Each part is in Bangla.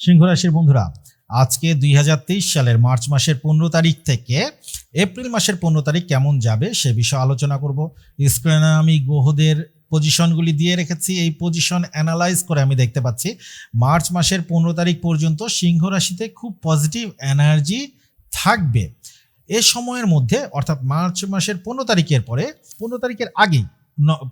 সিংহ রাশির বন্ধুরা, আজকে দুই হাজার তেইশ সালের মার্চ মাসের পনেরো তারিখ থেকে এপ্রিল মাসের পনেরো তারিখ কেমন যাবে সে বিষয়ে আলোচনা করব। স্ক্রিনে আমি গ্রহদের পজিশনগুলি দিয়ে রেখেছি। এই পজিশন অ্যানালাইজ করে আমি দেখতে পাচ্ছি, মার্চ মাসের পনেরো তারিখ পর্যন্ত সিংহ রাশিতে খুব পজিটিভ এনার্জি থাকবে। এ সময়ের মধ্যে, অর্থাৎ মার্চ মাসের পনেরো তারিখের পরে, পনেরো তারিখের আগেই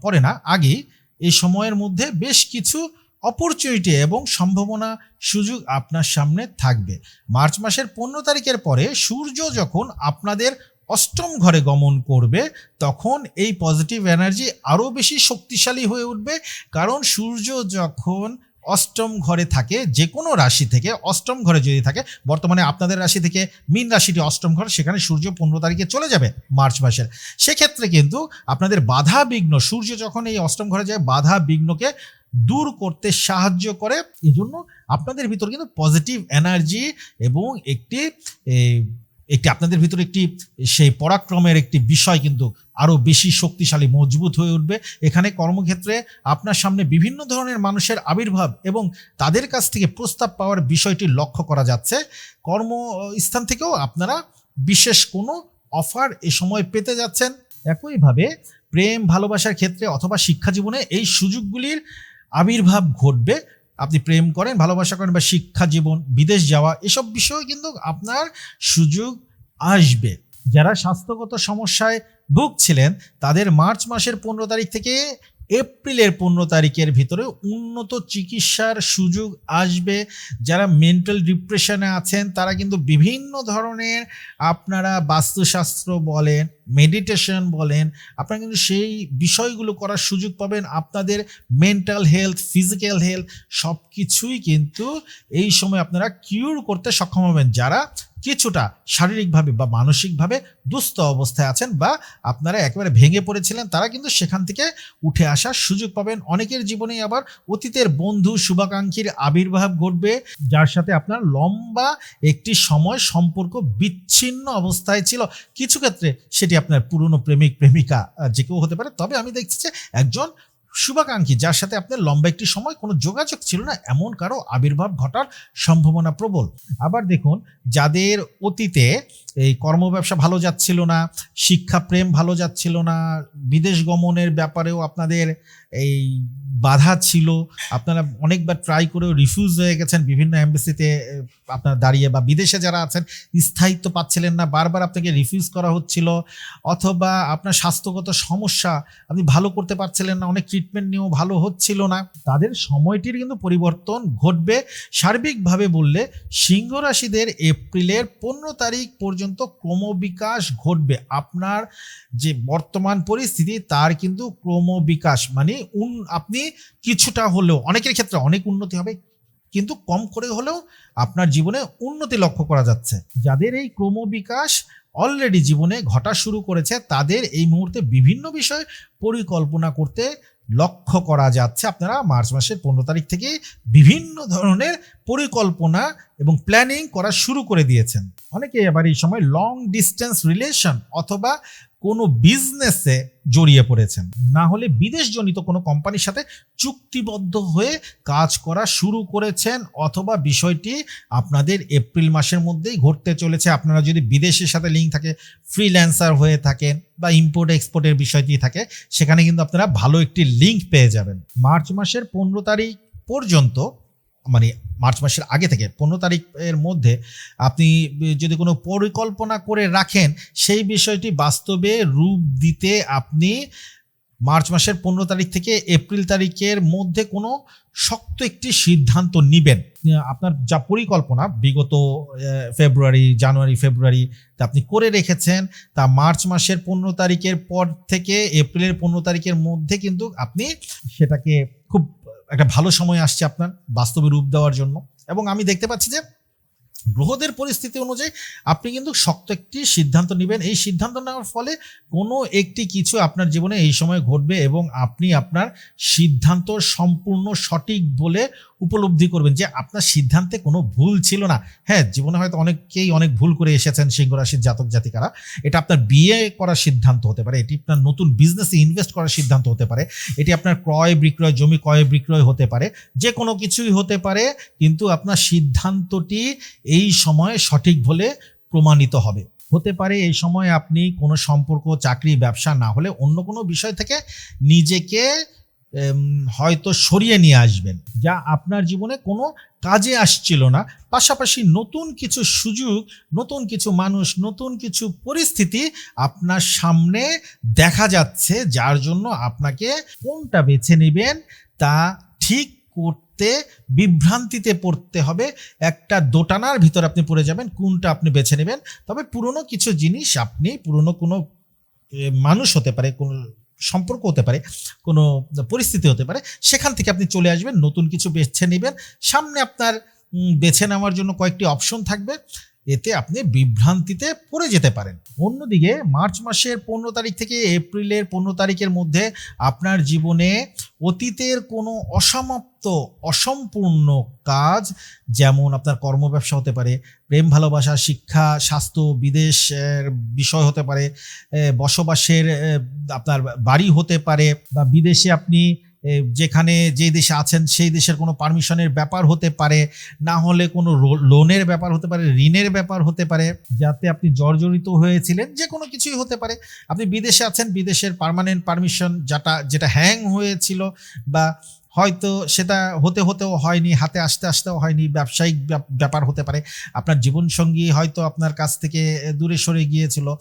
পরে না, আগেই এই সময়ের মধ্যে বেশ কিছু অপরচুনিটি এবং সম্ভাবনা সুযোগ আপনার সামনে থাকবে। মার্চ মাসের পনেরো তারিখের পরে সূর্য যখন আপনাদের অষ্টম ঘরে গমন করবে, তখন এই পজিটিভ এনার্জি আরও বেশি শক্তিশালী হয়ে উঠবে। কারণ সূর্য যখন অষ্টম ঘরে থাকে যে কোনো রাশি থেকে অষ্টম ঘরে যদি থাকে, বর্তমানে আপনাদের রাশি থেকে মীন রাশিটি অষ্টম ঘর, সেখানে সূর্য পনেরো তারিখে চলে যাবে মার্চ মাসের। সেক্ষেত্রে কিন্তু আপনাদের বাধা বিঘ্ন, সূর্য যখন এই অষ্টম ঘরে যায়, বাধা বিঘ্নকে দূর করতে সাহায্য করে। এই জন্য আপনাদের ভিতর কিন্তু পজিটিভ এনার্জি এবং একটি একটি আপনাদের ভিতরে একটি, সেই পরাক্রমের একটি বিষয় কিন্তু আরও বেশি শক্তিশালী, মজবুত হয়ে উঠবে। এখানে কর্মক্ষেত্রে আপনার সামনে বিভিন্ন ধরনের মানুষের আবির্ভাব এবং তাদের কাছ থেকে প্রস্তাব পাওয়ার বিষয়টি লক্ষ্য করা যাচ্ছে। কর্মস্থান থেকেও আপনারা বিশেষ কোনো অফার এ সময় পেতে যাচ্ছেন। একইভাবে প্রেম, ভালোবাসার ক্ষেত্রে অথবা শিক্ষা জীবনে এই সুযোগগুলির আবির্ভাব ঘটবে। আপনি প্রেম করেন, ভালোবাসা করেন বা শিক্ষা, জীবন, বিদেশ যাওয়া, এসব বিষয়ে কিন্তু আপনার সুযোগ আসবে। যারা স্বাস্থ্যগত সমস্যায় ভুগছিলেন, তাদের মার্চ মাসের পনেরো তারিখ থেকে এপ্রিলের পনেরো তারিখের ভিতরে উন্নত চিকিৎসার সুযোগ আসবে। যারা মেন্টাল ডিপ্রেশনে আছেন, তারা কিন্তু বিভিন্ন ধরনের আপনারা বাস্তুশাস্ত্র বলেন মেডিটেশন বলেন, আপনারা কিন্তু সেই বিষয়গুলো করার সুযোগ পাবেন। আপনাদের মেন্টাল হেলথ ফিজিক্যাল হেলথ সব কিছুই কিন্তু এই সময় আপনারা কিউর করতে সক্ষম হবেন। যারা কিছুটা শারীরিকভাবে বা মানসিকভাবে দুস্থ অবস্থায় আছেন বা আপনারা একেবারে ভেঙে পড়েছিলেন, তারা কিন্তু সেখান থেকে উঠে আসার সুযোগ পাবেন। অনেকের জীবনেই আবার অতীতের বন্ধু শুভাকাঙ্ক্ষীর আবির্ভাব ঘটবে, যার সাথে আপনার লম্বা একটি সময় সম্পর্ক বিচ্ছিন্ন অবস্থায় ছিল। কিছু ক্ষেত্রে সেটি আপনার পুরনো প্রেমিক, প্রেমিকা যে কেউ হতে পারে। তবে আমি দেখছি যে একজন শুভাকাঙ্ক্ষী, যার সাথে আপনার লম্বা একটি সময় কোনো যোগাযোগ ছিল না, এমন কারও আবির্ভাব ঘটার সম্ভাবনা প্রবল। আবার দেখুন, যাদের অতীতে এই কর্ম ব্যবসা ভালো যাচ্ছিল না, শিক্ষা প্রেম ভালো যাচ্ছিল না, বিদেশ গমনের ব্যাপারেও আপনাদের এই বাধা ছিল, আপনারা অনেকবার ট্রাই করেও রিফিউজ হয়ে গেছেন, বিভিন্ন এম্বাসিতে আপনার দাঁড়িয়ে বা বিদেশে যারা আছেন, স্থায়িত্ব পাচ্ছিলেন না, বারবার আপনাকে রিফিউজ করা হচ্ছিল, অথবা আপনার স্বাস্থ্যগত সমস্যা, আপনি ভালো করতে পারছিলেন না, অনেক ট্রিটমেন্ট নিয়েও ভালো হচ্ছিল না। তাদের সময়টির কিন্তু পরিবর্তন ঘটবে সার্বিকভাবে বললে সিংহ রাশিদের এপ্রিলের পনেরো তারিখ পর্যন্ত ক্রমবিকাশ ঘটবে। আপনার যে বর্তমান পরিস্থিতি তার কিন্তু ক্রমবিকাশ মানে উন, আপনি কিছুটা হলেও, অনেকের ক্ষেত্রে অনেক উন্নতি হবে, কিন্তু কম করে হলেও আপনার জীবনে উন্নতি লক্ষ্য করা যাচ্ছে। যাদের এই ক্রমবিকাশ অলরেডি জীবনে ঘটা শুরু করেছে, তাদের এই মুহূর্তে বিভিন্ন বিষয় পরিকল্পনা করতে লক্ষ্য করা যাচ্ছে আপনারা মার্চ মাসের পনেরো তারিখ থেকে বিভিন্ন ধরনের পরিকল্পনা এবং প্ল্যানিং করা শুরু করে দিয়েছেন। অনেকে এবার এই সময় লং ডিস্টেন্স রিলেশন অথবা কোনো বিজনেসে জড়িয়ে পড়েছেন। না হলে বিদেশজনিত কোনো কোম্পানির সাথে চুক্তিবদ্ধ হয়ে কাজ করা শুরু করেছেন অথবা বিষয়টি আপনাদের এপ্রিল মাসের মধ্যেই ঘটতে চলেছে। আপনারা যদি বিদেশের সাথে লিঙ্ক থাকে ফ্রিল্যান্সার হয়ে থাকেন বা ইম্পোর্ট এক্সপোর্টের বিষয়টি থাকে, সেখানে কিন্তু আপনারা ভালো একটি লিঙ্ক পেয়ে যাবেন। মার্চ মাসের পনেরো তারিখ পর্যন্ত মানে মার্চ মাসের আগে থেকে পনেরো তারিখের মধ্যে আপনি যদি কোনো পরিকল্পনা করে রাখেন, সেই বিষয়টি বাস্তবে রূপ দিতে আপনি মার্চ মাসের পনেরো তারিখ থেকে এপ্রিল তারিখের মধ্যে কোনো শক্ত একটি সিদ্ধান্ত নেবেন। আপনার যা পরিকল্পনা বিগত ফেব্রুয়ারি, জানুয়ারি, ফেব্রুয়ারি তা আপনি করে রেখেছেন, তা মার্চ মাসের পনেরো তারিখের পর থেকে এপ্রিলের পনেরো তারিখের মধ্যে কিন্তু আপনি সেটাকে খুব একটা ভালো সময় আসছে আপনার বাস্তবে রূপ দেওয়ার জন্য। এবং আমি দেখতে পাচ্ছি যে গ্রহদের পরিস্থিতি অনুযায়ী আপনি কিন্তু শক্ত একটি সিদ্ধান্ত নেবেন। এই সিদ্ধান্ত নেওয়ার ফলে কোনো একটি কিছু আপনার জীবনে এই সময় ঘটবে এবং আপনি আপনার সিদ্ধান্ত সম্পূর্ণ সঠিক বলে উপলব্ধি করবেন যে আপনার সিদ্ধান্তে কোনো ভুল ছিল না। হ্যাঁ জীবনে হয়তো অনেকেই অনেক ভুল করে এসেছেন সিংহ রাশির জাতক জাতিকারা। এটা আপনার বিয়ে করার সিদ্ধান্ত হতে পারে, এটি আপনার নতুন বিজনেসে ইনভেস্ট করার সিদ্ধান্ত হতে পারে, এটি আপনার ক্রয় বিক্রয়, জমি ক্রয় বিক্রয় হতে পারে, যে কোনো কিছুই হতে পারে, কিন্তু আপনার সিদ্ধান্তটি এই সময়ে সঠিক বলে প্রমাণিত হবে। হতে পারে এই সময় আপনি কোনো সম্পর্ক, চাকরি, ব্যবসা না হলে অন্য কোনো বিষয় থেকে নিজেকে হয়তো সরিয়ে নিয়ে আসবেন। যা আপনার জীবনে কোনো কাজে আসছিল না। পাশাপাশি নতুন কিছু সুযোগ, নতুন কিছু মানুষ, নতুন কিছু পরিস্থিতি আপনার সামনে দেখা যাচ্ছে, যার জন্য আপনাকে কোনটা বেছে নেবেন তা ঠিক করতে, বিভ্রান্তিতে পড়তে হবে। একটা দোটানার ভিতর আপনি পড়ে যাবেন, কোনটা আপনি বেছে নেবেন। তবে পুরনো কিছু জিনিস আপনি, পুরনো কোনো মানুষ হতে পারে, কোনো সম্পর্ক হতে পারে, কোনো পরিস্থিতি হতে পারে, সেখান থেকে আপনি চলে আসবেন, নতুন কিছু বেছে নেবেন। সামনে আপনার বেছে নেওয়ার জন্য কয়েকটি অপশন থাকবে। এতে আপনি বিভ্রান্তিতে পড়ে যেতে পারেন। অন্যদিকে মার্চ মাসের পনেরো তারিখ থেকে এপ্রিলের পনেরো তারিখের মধ্যে আপনার জীবনে অতীতের কোনো অসমাপ্ত, অসম্পূর্ণ কাজ, যেমন আপনার কর্ম ব্যবসা হতে পারে, প্রেম, ভালোবাসা, শিক্ষা, স্বাস্থ্য বিদেশের বিষয় হতে পারে বসবাসের আপনার বাড়ি হতে পারে বা বিদেশে আপনি যেখানে যে দেশে আছেন, সেই দেশের কোনো পারমিশনের ব্যাপার হতে পারে, না হলে কোনো লোনের ব্যাপার হতে পারে, ঋণের ব্যাপার হতে পারে, যাতে আপনি জর্জরিত হয়েছিলেন, যে কোনো কিছুই হতে পারে। আপনি বিদেশে আছেন, বিদেশের পার্মানেন্ট পারমিশন যেটা যেটা হ্যাং হয়েছিল বা হয়তো সেটা হতে হতেও হয়নি, হাতে আসতে আসতেও হয়নি, ব্যবসায়িক ব্যাপ- ব্যাপার হতে পারে। আপনার জীবনসঙ্গী হয়তো আপনার কাছ থেকে দূরে সরে গিয়েছিল।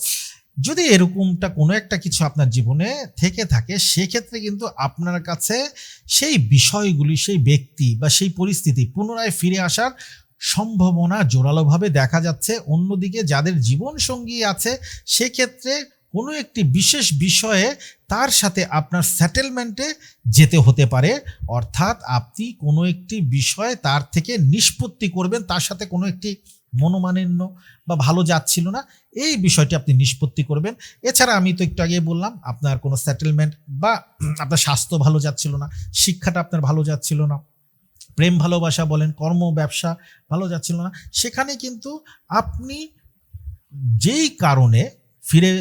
যদি এরকমটা কোনো একটা কিছু আপনার জীবনে থেকে থাকে, সেক্ষেত্রে কিন্তু আপনার কাছে সেই বিষয়গুলি, সেই ব্যক্তি বা সেই পরিস্থিতি পুনরায় ফিরে আসার সম্ভাবনা জোরালোভাবে দেখা যাচ্ছে। অন্যদিকে যাদের জীবন সঙ্গী আছে, সেক্ষেত্রে কোনো একটি বিশেষ বিষয়ে তার সাথে আপনার সেটেলমেন্টে যেতে হতে পারে। অর্থাৎ আপনি কোনো একটি বিষয়ে তার থেকে নিষ্পত্তি করবেন, তার সাথে কোনো একটি মনোমালিন্য বা ভালো যাচ্ছিল না, এই বিষয়টি আপনি নিষ্পত্তি করবেন। এছাড়া আমি তো একটু আগে বললাম, আপনার কোনো সেটেলমেন্ট বা আপনার স্বাস্থ্য ভালো যাচ্ছিল না, শিক্ষাটা আপনার ভালো যাচ্ছিল না, প্রেম ভালোবাসা বলেন, কর্ম, ব্যবসা ভালো যাচ্ছিল না, সেখানে কিন্তু আপনি যেই কারণে ফিরে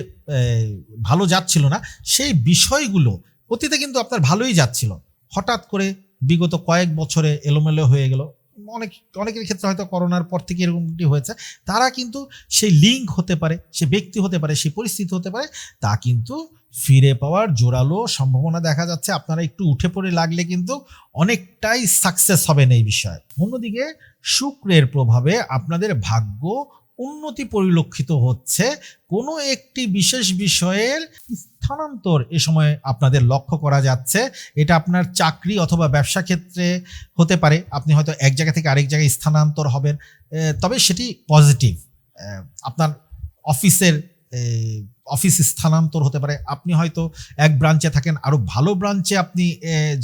ভালো যাচ্ছিল না, সেই বিষয়গুলো অতীতে কিন্তু আপনার ভালোই যাচ্ছিল হঠাৎ করে বিগত কয়েক বছরে এলোমেলো হয়ে গেল অনেক, অনেকের ক্ষেত্রে হয়তো করোনার পর থেকে এরকমটি হয়েছে। তারা কিন্তু সেই লিঙ্ক হতে পারে, সে ব্যক্তি হতে পারে, সে পরিস্থিতি হতে পারে, তা কিন্তু ফিরে পাওয়ার জোরালো সম্ভাবনা দেখা যাচ্ছে। আপনারা একটু উঠে পড়ে লাগলে কিন্তু অনেকটাই সাকসেস হবেন এই বিষয়ে। অন্যদিকে শুক্রের প্রভাবে আপনাদের ভাগ্য উন্নতি পরিলক্ষিত হচ্ছে কোনো একটি বিশেষ বিষয়ের স্থানান্তর এ সময় আপনাদের লক্ষ্য করা যাচ্ছে। এটা আপনার চাকরি অথবা ব্যবসা ক্ষেত্রে হতে পারে। আপনি হয়তো এক জায়গা থেকে আরেক জায়গায় স্থানান্তর হবেন। তবে সেটি পজিটিভ। আপনার অফিসের অফিস স্থানান্তর হতে পারে। আপনি হয়তো এক ব্রাঞ্চে থাকেন আরও ভালো ব্রাঞ্চে আপনি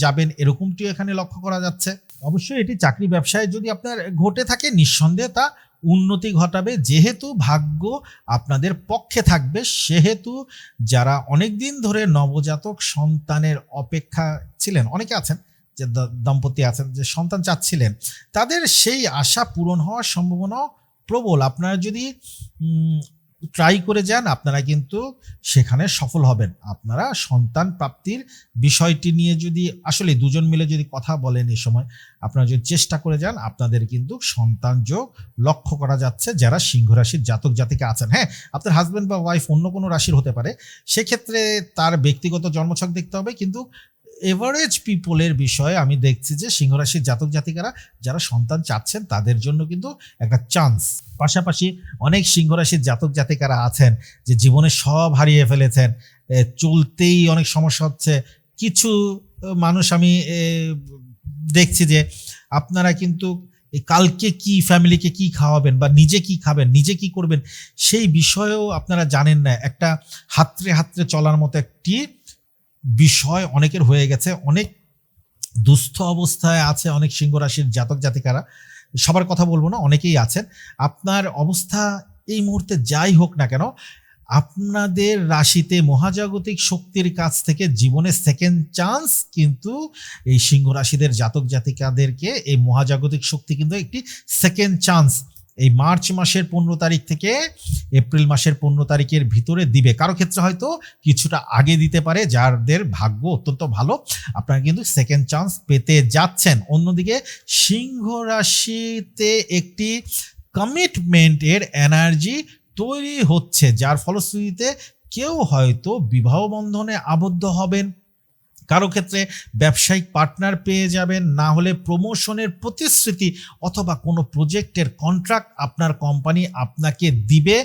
যাবেন। এরকমটিও এখানে লক্ষ্য করা যাচ্ছে। অবশ্যই এটি চাকরি ব্যবসায় যদি আপনার ঘটে থাকে, নিঃসন্দেহে তা উন্নতি ঘটাবে। যেহেতু ভাগ্য আপনাদের পক্ষে থাকবে, সেহেতু যারা অনেক দিন ধরে নবজাতক সন্তানের অপেক্ষা ছিলেন, অনেকে আছেন যে দম্পতি আছেন, যে সন্তান চাচ্ছিলেন, তাদের সেই আশা পূরণ হওয়ার সম্ভাবনা প্রবল। আপনারা যদি ট্রাই করে যান, আপনারা কিন্তু সেখানে সফল হবেন। আপনারা সন্তান প্রাপ্তির বিষয়টি নিয়ে যদি আসলে দুজন মিলে যদি কথা বলেন এই সময়, আপনারা যদি চেষ্টা করে যান, আপনাদের কিন্তু সন্তান যোগ লক্ষ্য করা যাচ্ছে যারা সিংহ রাশির জাতক জাতিকে আছেন। হ্যাঁ আপনার হাজব্যান্ড বা ওয়াইফ অন্য কোনো রাশির হতে পারে। সেক্ষেত্রে তার ব্যক্তিগত জন্মছক দেখতে হবে, কিন্তু এভারেজ পিপলের বিষয়ে আমি দেখছি যে সিংহরাশির জাতক জাতিকারা যারা সন্তান চাচ্ছেন, তাদের জন্য কিন্তু একটা চান্স পাশাপাশি অনেক সিংহরাশির জাতক জাতিকারা আছেন যে জীবনে সব হারিয়ে ফেলেছেন চলতেই অনেক সমস্যা হচ্ছে। কিছু মানুষ আমি দেখছি যে আপনারা কিন্তু কালকে কি ফ্যামিলিকে কি খাওয়াবেন বা নিজে কি খাবেন, নিজে কি করবেন, সেই বিষয়েও আপনারা জানেন না। একটা হাতরে হাতরে চলার মতো একটি বিষয় অনেকের হয়ে গেছে, অনেক দুস্থ অবস্থায় আছে অনেক সিংহ রাশির জাতক জাতিকারা। সবার কথা বলব না, অনেকেই আছেন। আপনার অবস্থা এই মুহূর্তে যাই হোক না কেন, আপনাদের রাশিতে মহাজাগতিক শক্তির কাছ থেকে জীবনে সেকেন্ড চান্স কিন্তু এই সিংহ রাশিদের জাতক জাতিকাদেরকে এই মহাজাগতিক শক্তি কিন্তু একটি সেকেন্ড চান্স এই মার্চ মাসের পনেরো তারিখ থেকে এপ্রিল মাসের পনেরো তারিখের ভিতরে দিবে। কারও ক্ষেত্রে হয়তো কিছুটা আগে দিতে পারে, যাদের ভাগ্য অত্যন্ত ভালো। আপনারা কিন্তু সেকেন্ড চান্স পেতে যাচ্ছেন। অন্যদিকে সিংহ রাশিতে একটি কমিটমেন্টের এনার্জি তৈরি হচ্ছে, যার ফলশ্রুতিতে কেউ হয়তো বিবাহ বন্ধনে আবদ্ধ হবেন। কারও ক্ষেত্রে ব্যবসায়িক পার্টনার পেয়ে যাবেন, না হলে প্রমোশনের প্রতিশ্রুতি অথবা কোনো প্রজেক্টের কন্ট্রাক্ট আপনার কোম্পানি আপনাকে দিবে।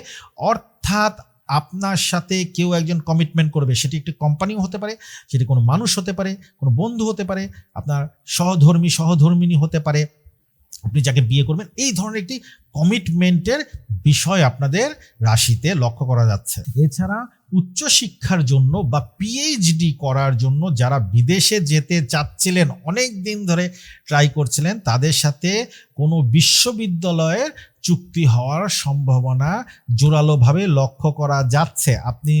অর্থাৎ আপনার সাথে কেউ একজন কমিটমেন্ট করবে, সেটি একটি কোম্পানিও হতে পারে, সেটি কোনো মানুষ হতে পারে, কোনো বন্ধু হতে পারে, আপনার সহধর্মী, সহধর্মিনী হতে পারে। আপনি যাকে বিয়ে করবেন, এই ধরনের একটি কমিটমেন্টের বিষয় আপনাদের রাশিতে লক্ষ্য করা যাচ্ছে। এছাড়া উচ্চশিক্ষার জন্য বা পিএইচডি করার জন্য যারা বিদেশে যেতে চাচ্ছিলেন, অনেক দিন ধরে ট্রাই করছিলেন, তাদের সাথে কোনো বিশ্ববিদ্যালয়ের চুক্তি হওয়ার সম্ভাবনা জোরালোভাবে লক্ষ্য করা যাচ্ছে। আপনি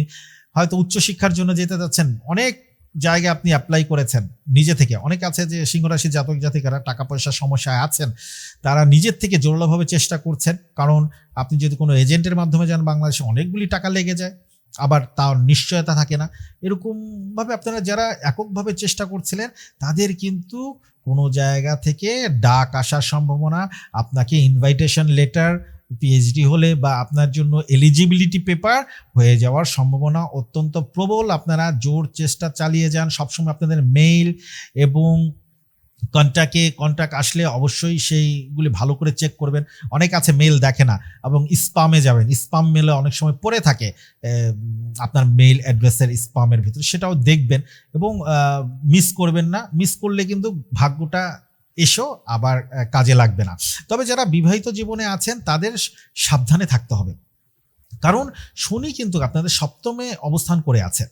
হয়তো উচ্চশিক্ষার জন্য যেতে চাচ্ছেন, অনেক জায়গায় আপনি অ্যাপ্লাই করেছেন নিজে থেকে। অনেক আছে যে সিংহরাশি জাতক জাতিকারা টাকা পয়সার সমস্যায় আছেন, তারা নিজের থেকে জোরালোভাবে চেষ্টা করছেন। কারণ আপনি যদি কোনো এজেন্টের মাধ্যমে যান, বাংলাদেশে অনেকগুলি টাকা লেগে যায়, আবার তার নিশ্চয়তা থাকে না। এরকমভাবে আপনারা যারা এককভাবে চেষ্টা করছিলেন, তাদের কিন্তু কোনো জায়গা থেকে ডাক আসার সম্ভাবনা, আপনাকে ইনভাইটেশন লেটার পিএইচডি হলে বা আপনার জন্য এলিজিবিলিটি পেপার হয়ে যাওয়ার সম্ভাবনা অত্যন্ত প্রবল। আপনারা জোর চেষ্টা চালিয়ে যান, সবসময় আপনাদের মেইল এবং কন্ট্যাক্টে কন্ট্যাক্ট আসলে অবশ্যই সেইগুলি ভালো করে চেক করবেন। অনেক আছে মেল দেখে না এবং স্পামে যাবেন। স্পাম মেলে অনেক সময় পড়ে থাকে আপনার মেইল অ্যাড্রেসের স্পামের ভিতরে। সেটাও দেখবেন এবং মিস করবেন না। মিস করলে কিন্তু ভাগ্যটা এসো, আবার কাজে লাগবে না। তবে যারা বিবাহিত জীবনে আছেন, তাদের সাবধানে থাকতে হবে। কারণ শনি কিন্তু আপনাদের সপ্তমে অবস্থান করে আছে।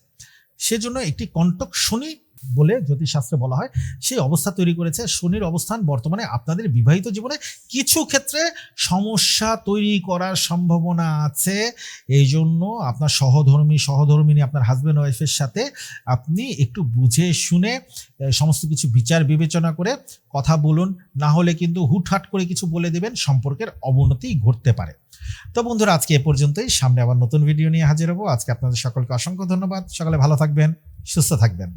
সেজন্য একটি কণ্টক শনি বলে জ্যোতিষশাস্ত্রে বলা হয়, সেই অবস্থা তৈরি করেছে শনির অবস্থান বর্তমানে আপনাদের বিবাহিত জীবনে। কিছু ক্ষেত্রে সমস্যা তৈরি করার সম্ভাবনা আছে। এই জন্য আপনার সহধর্মী, সহধর্মিনী, আপনার হাজব্যান্ড ওয়াইফের সাথে আপনি একটু বুঝে শুনে সমস্ত কিছু বিচার বিবেচনা করে কথা বলুন। না হলে কিন্তু হুটহাট করে কিছু বলে দেবেন, সম্পর্কের অবনতি ঘটতে পারে। তো বন্ধুরা, আজকে এ পর্যন্তই। সামনে আবার নতুন ভিডিও নিয়ে হাজির হব। আজকে আপনাদের সকলকে অসংখ্য ধন্যবাদ। সকালে ভালো থাকবেন, সুস্থ থাকবেন।